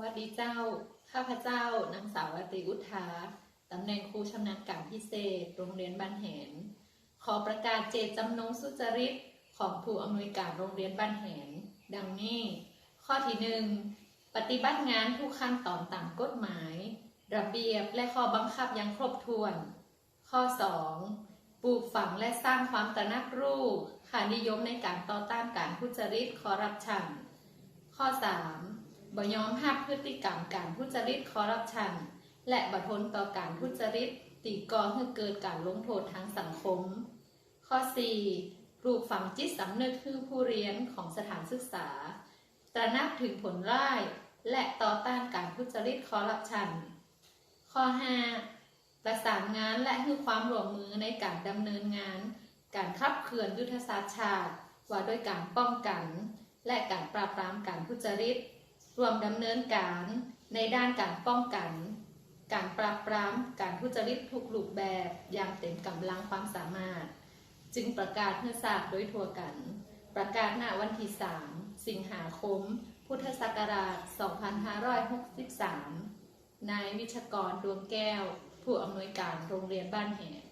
วัสดีเจ้า ข้าพเจ้านางสาวอติอุทาตำแหน่งครูชำนาญการพิเศษ โรงเรียนบ้านแหน ขอประกาศเจตจำนงสุจริตของผู้อำนวยการโรงเรียนบ้านแหน ดังนี้ ข้อที่หนึ่งปฏิบัติงานทุกขั้นตอนตามกฎหมาย ระเบียบและข้อบังคับอย่างครบถ้วน ข้อ 2. ปลูกฝังและสร้างความตระหนักรู้ค่านิยมในการต่อต้านการทุจริตคอร์รัปชัน ข้อ 3. บ่ยอมรับพฤติกรรมการทุจริตคอร์รัปชัน และบ่ทนต่อการทุจริตตีก่อให้เกิดการลงโทษทางสังคม ข้อ 4. ปลูกฝังจิตสำนึกคือผู้เรียนของสถานศึกษา ตระหนักถึงผลร้าย และต่อต้านการทุจริตคอร์รัปชัน ข้อ 5. ประสานงานและให้ความร่วมมือในการดำเนินงาน การขับเคลื่อนยุทธศาสตร์ชาติ ว่าด้วยการป้องกัน และการปราบปรามการทุจริต รวมดำเนินการในด้านการป้องกัน การปราบปรามการทุจริตทุกรูปแบบอย่างเต็มกำลังความสามารถ จึงประกาศเพื่อทราบโดยทั่วกัน ประกาศณวันที่ 3 สิงหาคม พุทธศักราช 2563 นายวิชกรดวงแก้ว ผู้อำนวยการโรงเรียนบ้านแหง